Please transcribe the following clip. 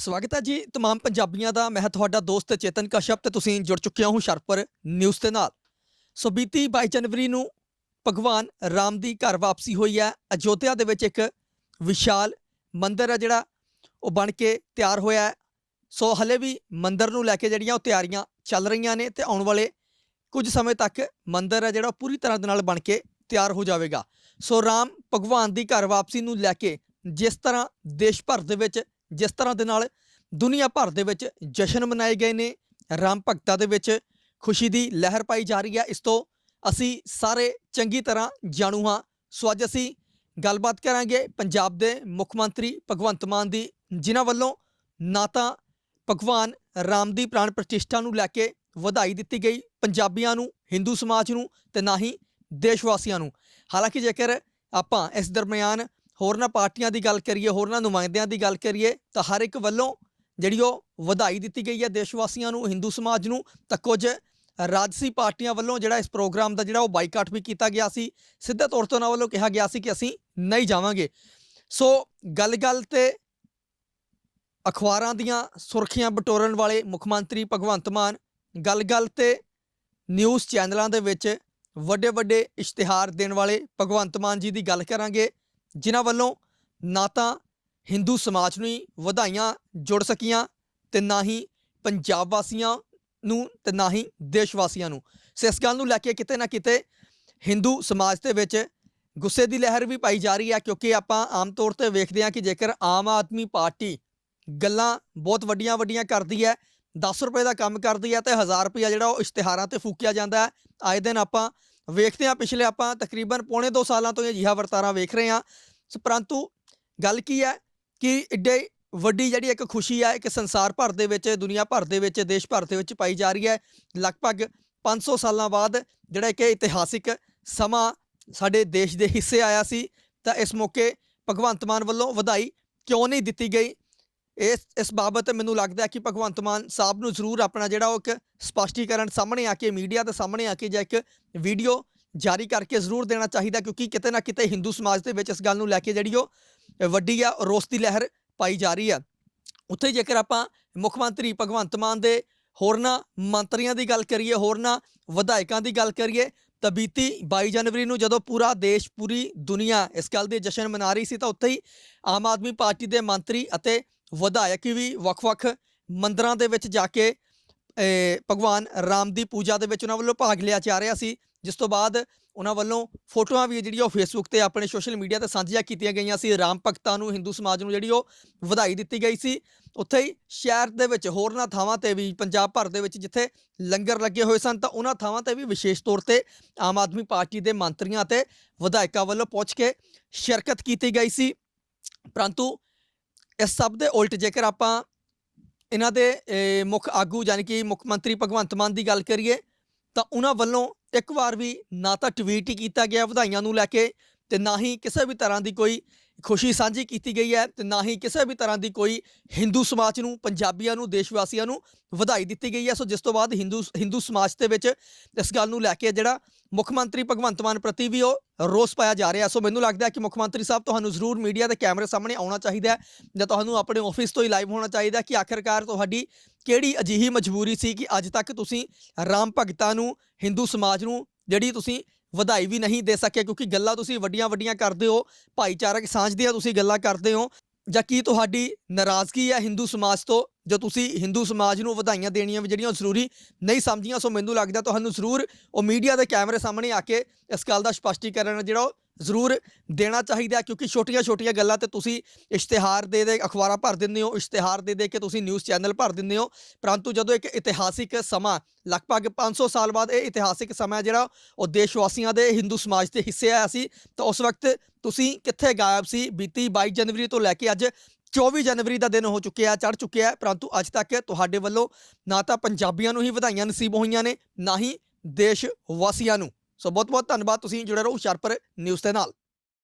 ਸਵਾਗਤ ਹੈ ਜੀ तमाम ਪੰਜਾਬੀਆਂ ਦਾ ਮੈਂ ਤੁਹਾਡਾ ਦੋਸਤ ਚੇਤਨ ਕਸ਼ਪ ਤੇ ਤੁਸੀਂ ਜੁੜ ਚੁੱਕੇ ਹੋ ਹੁਸ਼ਿਆਰਪੁਰ ਨਿਊਜ਼ ਦੇ ਨਾਲ ਸੋ ਬੀਤੀ 22 ਜਨਵਰੀ ਨੂੰ ਭਗਵਾਨ ਰਾਮ ਦੀ ਘਰ ਵਾਪਸੀ ਹੋਈ ਹੈ ਅਯੋਧਿਆ ਦੇ ਵਿੱਚ ਇੱਕ ਵਿਸ਼ਾਲ ਮੰਦਿਰ ਹੈ ਜਿਹੜਾ ਉਹ ਬਣ ਕੇ ਤਿਆਰ ਹੋਇਆ ਹੈ ਸੋ ਹਲੇ ਵੀ ਮੰਦਿਰ ਨੂੰ ਲੈ ਕੇ ਜਿਹੜੀਆਂ ਉਹ ਤਿਆਰੀਆਂ ਚੱਲ ਰਹੀਆਂ ਨੇ ਤੇ ਆਉਣ ਵਾਲੇ ਕੁਝ ਸਮੇਂ ਤੱਕ ਮੰਦਿਰ ਹੈ ਜਿਹੜਾ ਉਹ ਪੂਰੀ ਤਰ੍ਹਾਂ ਦੇ ਨਾਲ ਬਣ ਕੇ ਤਿਆਰ ਹੋ ਜਾਵੇਗਾ ਸੋ ਰਾਮ ਭਗਵਾਨ ਦੀ ਘਰ ਵਾਪਸੀ ਨੂੰ ਲੈ ਕੇ ਜਿਸ ਤਰ੍ਹਾਂ ਦੇਸ਼ ਭਰ ਦੇ ਵਿੱਚ ਜਿਸ ਤਰ੍ਹਾਂ ਦੇ ਨਾਲ ਦੁਨੀਆ ਭਰ ਦੇ ਵਿੱਚ ਜਸ਼ਨ ਮਨਾਏ ਗਏ ਨੇ, ਰਾਮ ਭਗਤਾ ਦੇ ਵਿੱਚ ਖੁਸ਼ੀ ਦੀ ਲਹਿਰ ਪਾਈ ਜਾ ਰਹੀ ਹੈ। ਇਸ ਤੋਂ ਅਸੀਂ ਸਾਰੇ ਚੰਗੀ ਤਰ੍ਹਾਂ ਜਾਣੂ ਹਾਂ। ਸੋ ਅੱਜ ਅਸੀਂ ਗੱਲਬਾਤ ਕਰਾਂਗੇ ਪੰਜਾਬ ਦੇ ਮੁੱਖ ਮੰਤਰੀ ਭਗਵੰਤ ਮਾਨ ਦੀ, ਜਿਨ੍ਹਾਂ ਵੱਲੋਂ ਨਾ ਤਾਂ ਭਗਵਾਨ ਰਾਮ ਦੀ ਪ੍ਰਾਣ ਪ੍ਰਤਿਸ਼ਠਾ ਨੂੰ ਲੈ ਕੇ ਵਧਾਈ ਦਿੱਤੀ ਗਈ ਪੰਜਾਬੀਆਂ ਨੂੰ, ਹਿੰਦੂ ਸਮਾਜ ਨੂੰ ਤੇ ਨਾ ਹੀ ਦੇਸ਼ ਵਾਸੀਆਂ ਨੂੰ। ਹਾਲਾਂਕਿ ਜੇਕਰ ਆਪਾਂ ਇਸ ਦਰਮਿਆਨ ਹੋਰਨਾਂ ਪਾਰਟੀਆਂ ਦੀ ਗੱਲ ਕਰੀਏ ਹੋਰਨਾਂ ਨੁਮਾਇੰਦਿਆਂ ਦੀ ਗੱਲ ਕਰੀਏ, ਤਾਂ ਹਰ ਇੱਕ ਵੱਲੋਂ ਜਿਹੜੀ ਉਹ ਵਧਾਈ ਦਿੱਤੀ ਗਈ ਹੈ ਦੇਸ਼ ਵਾਸੀਆਂ ਨੂੰ, ਹਿੰਦੂ ਸਮਾਜ ਨੂੰ, ਤਾਂ ਕੁਝ ਰਾਜਸੀ ਪਾਰਟੀਆਂ ਵੱਲੋਂ ਜਿਹੜਾ ਇਸ ਪ੍ਰੋਗਰਾਮ ਦਾ ਜਿਹੜਾ ਉਹ ਬਾਈਕਾਟ ਵੀ ਕੀਤਾ ਗਿਆ ਸੀ, ਸਿੱਧੇ ਤੌਰ ਤੇ ਉਹਨਾਂ ਵੱਲੋਂ ਕਿਹਾ ਗਿਆ ਸੀ ਕਿ ਅਸੀਂ ਨਹੀਂ ਜਾਵਾਂਗੇ। ਸੋ ਗੱਲ-ਗੱਲ ਤੇ ਅਖਬਾਰਾਂ ਦੀਆਂ ਸੁਰਖੀਆਂ ਬਟੋਰਨ ਵਾਲੇ ਮੁੱਖ ਮੰਤਰੀ ਭਗਵੰਤ ਮਾਨ, ਗੱਲ-ਗੱਲ ਤੇ ਨਿਊਜ਼ ਚੈਨਲਾਂ ਦੇ ਵਿੱਚ ਵੱਡੇ-ਵੱਡੇ ਇਸ਼ਤਿਹਾਰ ਦੇਣ ਵਾਲੇ ਭਗਵੰਤ ਮਾਨ ਜੀ ਦੀ ਗੱਲ ਕਰਾਂਗੇ। ਜਿਨ੍ਹਾਂ ਵੱਲੋਂ ਨਾ ਤਾਂ ਹਿੰਦੂ ਸਮਾਜ ਨੂੰ ਹੀ ਵਧਾਈਆਂ ਜੁੜ ਸਕੀਆਂ ਤੇ ਨਾ ਹੀ ਪੰਜਾਬ ਵਾਸੀਆਂ ਨੂੰ ਤੇ ਨਾ ਹੀ ਦੇਸ਼ ਵਾਸੀਆਂ ਨੂੰ। ਸੋ ਇਸ ਗੱਲ ਨੂੰ ਲੈ ਕੇ ਕਿਤੇ ਨਾ ਕਿਤੇ ਹਿੰਦੂ ਸਮਾਜ ਦੇ ਵਿੱਚ ਗੁੱਸੇ ਦੀ ਲਹਿਰ ਵੀ ਪਾਈ ਜਾ ਰਹੀ ਹੈ ਕਿਉਂਕਿ ਆਪਾਂ ਆਮ ਤੌਰ ਤੇ ਵੇਖਦੇ ਹਾਂ ਕਿ ਜੇਕਰ ਆਮ ਆਦਮੀ ਪਾਰਟੀ ਗੱਲਾਂ ਬਹੁਤ ਵੱਡੀਆਂ ਵੱਡੀਆਂ ਕਰਦੀ ਹੈ 10 ਰੁਪਏ ਦਾ ਕੰਮ ਕਰਦੀ ਹੈ ਤੇ 1000 ਰੁਪਏ ਜਿਹੜਾ ਉਹ ਇਸ਼ਤਿਹਾਰਾਂ ਤੇ ਫੂਕਿਆ ਜਾਂਦਾ ਹੈ, ਆਏ ਦਿਨ ਆਪਾਂ ਵੇਖਦੇ ਹਾਂ, ਪਿਛਲੇ ਆਪਾਂ ਤਕਰੀਬਨ ਪੌਣੇ 2 ਸਾਲਾਂ ਤੋਂ ਇਹ ਅਜਿਹਾ ਵਰਤਾਰਾ ਵੇਖ ਰਹੇ ਹਾਂ। ਪਰੰਤੂ ਗੱਲ ਕੀ ਹੈ ਕਿ ਏਡੇ ਵੱਡੀ ਜਿਹੜੀ ਇੱਕ ਖੁਸ਼ੀ ਹੈ ਇੱਕ ਸੰਸਾਰ ਭਰ ਦੇ ਵਿੱਚ, ਦੁਨੀਆ ਭਰ ਦੇ ਵਿੱਚ, ਦੇਸ਼ ਭਰ ਦੇ ਵਿੱਚ ਪਾਈ ਜਾ ਰਹੀ ਹੈ। ਲਗਭਗ 500 ਸਾਲਾਂ ਬਾਅਦ ਜਿਹੜਾ ਕਿ ਇਤਿਹਾਸਿਕ ਸਮਾਂ ਸਾਡੇ ਦੇਸ਼ ਦੇ ਹਿੱਸੇ ਆਇਆ ਸੀ, ਤਾਂ ਇਸ ਮੌਕੇ ਭਗਵੰਤ ਮਾਨ ਵੱਲੋਂ ਵਧਾਈ ਕਿਉਂ ਨਹੀਂ ਦਿੱਤੀ ਗਈ? ਇਸ ਇਸ ਬਾਬਤ ਮੈਨੂੰ ਲੱਗਦਾ ਹੈ ਕਿ ਭਗਵੰਤ ਮਾਨ ਸਾਹਿਬ ਨੂੰ ਜ਼ਰੂਰ ਆਪਣਾ ਜਿਹੜਾ ਉਹ ਇੱਕ ਸਪਸ਼ਟੀਕਰਨ ਸਾਹਮਣੇ ਆ ਕੇ, ਮੀਡੀਆ ਦੇ ਸਾਹਮਣੇ ਆ ਕੇ ਜਾਂ ਇੱਕ ਵੀਡੀਓ ਜਾਰੀ ਕਰਕੇ ਜ਼ਰੂਰ ਦੇਣਾ ਚਾਹੀਦਾ ਕਿਉਂਕਿ ਕਿਤੇ ਨਾ ਕਿਤੇ ਹਿੰਦੂ ਸਮਾਜ ਦੇ ਵਿੱਚ ਇਸ ਗੱਲ ਨੂੰ ਲੈ ਕੇ ਜਿਹੜੀ ਉਹ ਵੱਡੀ ਆ, ਰੋਸ ਦੀ ਲਹਿਰ ਪਾਈ ਜਾ ਰਹੀ ਆ। ਉੱਥੇ ਜੇਕਰ ਆਪਾਂ ਮੁੱਖ ਮੰਤਰੀ ਭਗਵੰਤ ਮਾਨ ਦੇ ਹੋਰਨਾਂ ਮੰਤਰੀਆਂ ਦੀ ਗੱਲ ਕਰੀਏ, ਹੋਰਨਾਂ ਵਿਧਾਇਕਾਂ ਦੀ ਗੱਲ ਕਰੀਏ, ਤਾਂ ਬੀਤੀ 22 ਜਨਵਰੀ ਨੂੰ ਜਦੋਂ ਪੂਰਾ ਦੇਸ਼, ਪੂਰੀ ਦੁਨੀਆ ਇਸ ਗੱਲ ਦੇ ਜਸ਼ਨ ਮਨਾ ਰਹੀ ਸੀ, ਤਾਂ ਉੱਥੇ ਹੀ ਆਮ ਆਦਮੀ ਪਾਰਟੀ ਦੇ ਮੰਤਰੀ ਅਤੇ ਵਿਧਾਇਕ ਵੀ ਵੱਖ-ਵੱਖ ਮੰਦਰਾਂ ਦੇ ਵਿੱਚ ਜਾ ਕੇ ਭਗਵਾਨ ਰਾਮ ਦੀ ਪੂਜਾ ਦੇ ਵਿੱਚ ਉਹਨਾਂ ਵੱਲੋਂ ਭਾਗ ਲਿਆ ਜਾ ਰਿਹਾ ਸੀ। ਜਿਸ ਤੋਂ ਬਾਅਦ ਉਹਨਾਂ ਵੱਲੋਂ ਫੋਟੋਆਂ ਵੀ ਜਿਹੜੀਆਂ ਉਹ ਫੇਸਬੁੱਕ ਤੇ ਆਪਣੇ ਸੋਸ਼ਲ ਮੀਡੀਆ ਤੇ ਸਾਂਝੀਆਂ ਕੀਤੀਆਂ ਗਈਆਂ ਸੀ। ਰਾਮ ਭਗਤਾਂ ਨੂੰ ਹਿੰਦੂ ਸਮਾਜ ਨੂੰ ਜਿਹੜੀ ਉਹ ਵਧਾਈ ਦਿੱਤੀ ਗਈ ਸੀ। ਉੱਥੇ ਹੀ ਸ਼ਹਿਰ ਦੇ ਵਿੱਚ ਹੋਰਨਾਂ ਥਾਵਾਂ ਤੇ ਵੀ, ਪੰਜਾਬ ਭਰ ਦੇ ਵਿੱਚ ਜਿੱਥੇ ਲੰਗਰ ਲੱਗੇ ਹੋਏ ਸਨ, ਤਾਂ ਉਹਨਾਂ ਥਾਵਾਂ ਤੇ ਵੀ ਵਿਸ਼ੇਸ਼ ਤੌਰ ਤੇ ਆਮ ਆਦਮੀ ਪਾਰਟੀ ਦੇ ਮੰਤਰੀਆਂ ਤੇ ਵਿਧਾਇਕਾਂ ਵੱਲੋਂ ਪਹੁੰਚ ਕੇ ਸ਼ਿਰਕਤ ਕੀਤੀ ਗਈ ਸੀ। ਪਰੰਤੂ ਇਸ ਸਭ ਦੇ ਉਲਟ ਜੇਕਰ ਆਪਾਂ ਇਹਨਾਂ ਦੇ ਮੁੱਖ ਆਗੂ ਯਾਨੀ ਕਿ ਮੁੱਖ ਮੰਤਰੀ ਭਗਵੰਤ ਮਾਨ ਦੀ ਗੱਲ ਕਰੀਏ, ਤਾਂ ਉਹਨਾਂ ਵੱਲੋਂ ਇੱਕ ਵਾਰ ਵੀ ਨਾ ਤਾਂ ਟਵੀਟ ਹੀ ਕੀਤਾ ਗਿਆ ਵਧਾਈਆਂ ਨੂੰ ਲੈ ਕੇ ਤੇ ਨਾ ਹੀ ਕਿਸੇ ਵੀ ਤਰ੍ਹਾਂ ਦੀ ਕੋਈ ਖੁਸ਼ੀ ਸਾਂਝੀ ਕੀਤੀ ਗਈ ਹੈ ਤੇ ਨਾ ਹੀ ਕਿਸੇ ਵੀ ਤਰ੍ਹਾਂ ਦੀ ਕੋਈ ਹਿੰਦੂ ਸਮਾਜ ਨੂੰ, ਪੰਜਾਬੀਆਂ ਨੂੰ ਦੇਸ਼ ਵਾਸੀਆਂ ਨੂੰ ਵਧਾਈ ਦਿੱਤੀ ਗਈ ਹੈ। ਸੋ ਜਿਸ ਤੋਂ ਬਾਅਦ ਹਿੰਦੂ ਹਿੰਦੂ ਸਮਾਜ ਦੇ ਵਿੱਚ ਇਸ ਗੱਲ ਨੂੰ ਲੈ ਕੇ ਜਿਹੜਾ ਮੁੱਖ ਮੰਤਰੀ ਭਗਵੰਤ ਮਾਨ ਪ੍ਰਤੀ ਵੀ ਉਹ ਰੋਸ ਪਾਇਆ ਜਾ ਰਿਹਾ ਸੋ ਮੈਨੂੰ ਲੱਗਦਾ ਹੈ ਕਿ ਮੁੱਖ ਮੰਤਰੀ ਸਾਹਿਬ ਤੁਹਾਨੂੰ ਜ਼ਰੂਰ ਮੀਡੀਆ ਦੇ ਕੈਮਰੇ ਸਾਹਮਣੇ ਆਉਣਾ ਚਾਹੀਦਾ ਹੈ ਜਾਂ ਤੁਹਾਨੂੰ ਆਪਣੇ ਆਫਿਸ ਤੋਂ ਹੀ ਲਾਈਵ ਹੋਣਾ ਚਾਹੀਦਾ ਕਿ ਆਖਿਰਕਾਰ ਤੁਹਾਡੀ ਕਿਹੜੀ ਅਜਿਹੀ ਮਜਬੂਰੀ ਸੀ ਕਿ ਅੱਜ ਤੱਕ ਤੁਸੀਂ ਰਾਮ ਭਗਤਾਂ ਨੂੰ, ਹਿੰਦੂ ਸਮਾਜ ਨੂੰ, ਜਿਹੜੀ ਤੁਸੀਂ ਵਧਾਈ ਵੀ ਨਹੀਂ ਦੇ ਸਕੇ ਕਿਉਂਕਿ ਗੱਲਾਂ ਤੁਸੀਂ ਵੱਡੀਆਂ ਵੱਡੀਆਂ ਕਰਦੇ ਹੋ, ਭਾਈਚਾਰਕ ਸਾਂਝ ਦੀਆਂ ਤੁਸੀਂ ਗੱਲਾਂ ਕਰਦੇ ਹੋ, ਜਾਂ ਕੀ ਤੁਹਾਡੀ ਨਾਰਾਜ਼ਗੀ ਹੈ ਹਿੰਦੂ ਸਮਾਜ ਤੋਂ, ਜੋ ਤੁਸੀਂ ਹਿੰਦੂ ਸਮਾਜ ਨੂੰ ਵਧਾਈਆਂ ਦੇਣੀਆਂ ਵੀ ਜਿਹੜੀਆਂ ਜ਼ਰੂਰੀ ਨਹੀਂ ਸਮਝੀਆਂ, ਸੋ ਮੈਨੂੰ ਲੱਗਦਾ ਤੁਹਾਨੂੰ ਜ਼ਰੂਰ ਉਹ ਮੀਡੀਆ ਦੇ ਕੈਮਰੇ ਸਾਹਮਣੇ ਆ ਕੇ ਇਸ ਗੱਲ ਦਾ ਸਪਸ਼ਟੀਕਰਨ ਜਿਹੜਾ ਉਹ ਜ਼ਰੂਰ ਦੇਣਾ ਚਾਹੀਦਾ ਕਿਉਂਕਿ ਛੋਟੀਆਂ-ਛੋਟੀਆਂ ਗੱਲਾਂ ਤੇ ਤੁਸੀਂ ਇਸ਼ਤਿਹਾਰ ਦੇ ਦੇ ਅਖਬਾਰਾਂ ਭਰ ਦਿੰਦੇ ਹੋ, ਇਸ਼ਤਿਹਾਰ ਦੇ ਦੇ ਕੇ ਤੁਸੀਂ ਨਿਊਜ਼ ਚੈਨਲ ਭਰ ਦਿੰਦੇ ਹੋ, ਪਰੰਤੂ ਜਦੋਂ ਇੱਕ ਇਤਿਹਾਸਿਕ ਸਮਾਂ, ਲਗਭਗ 500 ਸਾਲ ਬਾਅਦ ਇਹ ਇਤਿਹਾਸਿਕ ਸਮਾਂ ਜਿਹੜਾ ਉਹ ਦੇਸ਼ ਵਾਸੀਆਂ ਦੇ ਹਿੰਦੂ ਸਮਾਜ ਦੇ ਹਿੱਸੇ ਆਇਆ ਸੀ, ਤਾਂ ਉਸ ਵਕਤ ਤੁਸੀਂ ਕਿੱਥੇ ਗਾਇਬ ਸੀ? ਬੀਤੀ 22 ਜਨਵਰੀ ਤੋਂ ਲੈ ਕੇ ਅੱਜ 24 ਜਨਵਰੀ ਦਾ ਦਿਨ ਹੋ ਚੁੱਕਿਆ ਚੜ ਚੁੱਕਿਆ ਪਰੰਤੂ ਅੱਜ ਤੱਕ ਤੁਹਾਡੇ ਵੱਲੋਂ ਨਾ ਤਾਂ ਪੰਜਾਬੀਆਂ ਨੂੰ ਹੀ ਵਧਾਈਆਂ ਨਸੀਬ ਹੋਈਆਂ ਨੇ, ਨਾ ਹੀ ਦੇਸ਼ ਵਾਸੀਆਂ ਨੂੰ। ਸੋ ਬਹੁਤ ਬਹੁਤ ਧੰਨਵਾਦ ਤੁਸੀਂ ਜੁੜੇ ਰਹੋ ਹੁਸ਼ਿਆਰਪੁਰ ਨਿਊਜ਼ ਦੇ ਨਾਲ।